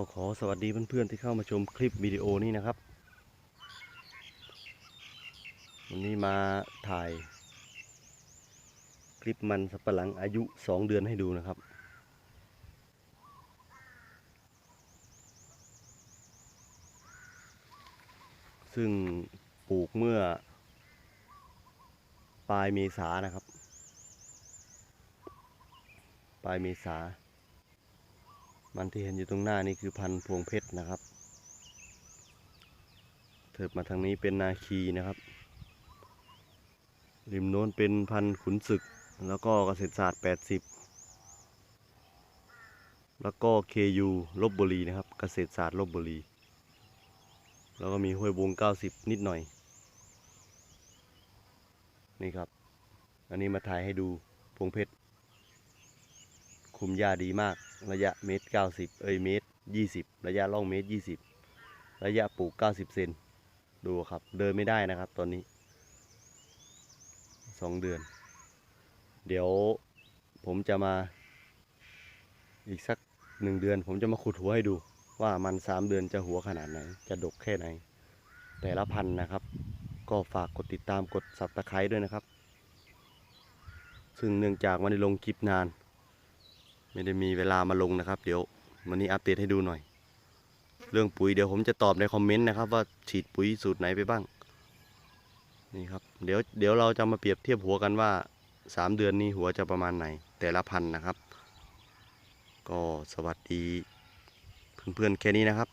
อขอสวัสดีเพื่อนๆที่เข้ามาชมคลิปวิดีโอนี้นะครับ วันนี้มาถ่ายคลิปมันสับปะหลังอายุสองเดือนให้ดูนะครับ ซึ่งปลูกเมื่อ ปลายเมษานะครับ ปลายเมษา มันที่เห็นอยู่ตรงหน้านี่คือพันธุ์พวงเพชรนะครับ เถิบมาทางนี้เป็นนาคีนะครับ ริมโน้นเป็นพันธุ์ขุนศึก แล้วก็เกษตรศาสตร์ 80 แล้วก็ KU ลบบุรีนะครับ เกษตรศาสตร์ลบบุรี แล้วก็มีห้วยบง 90 นิดหน่อย นี่ครับ อันนี้มาถ่ายให้ดูพวงเพชรคุมหญ้าดีมาก ระยะเมตรเก้าสิบเอ้ยเมตรยี่สิบระยะล่องเมตรยี่สิบระยะปลูกเก้าสิบเซนดูครับ เดินไม่ได้นะครับ ตอนนี้สองเดือน เดี๋ยวผมจะมา อีกสักหนึ่งเดือน ผมจะมาขุดหัวให้ดู ว่ามันสามเดือนจะหัวขนาดไหน จะดกแค่ไหน แต่ละพันธุ์นะครับ ก็ฝากกดติดตามกดสับตะไคร้ด้วยนะครับ ซึ่งเนื่องจากวันนี้ลงคลิปนาน ไม่ได้มีเวลามาลงนะครับ เดี๋ยววันนี้อัปเดตให้ดูหน่อย เรื่องปุ๋ยเดี๋ยวผมจะตอบในคอมเมนต์นะครับ ว่าฉีดปุ๋ยสูตรไหนไปบ้างนี่ครับเดี๋ยวเดี๋ยวเราจะมาเปรียบเทียบหัวกันว่าสามเดือนนี้หัวจะประมาณไหน แต่ละพันธุ์นะครับ ก็สวัสดี เพื่อนๆแค่นี้นะครับ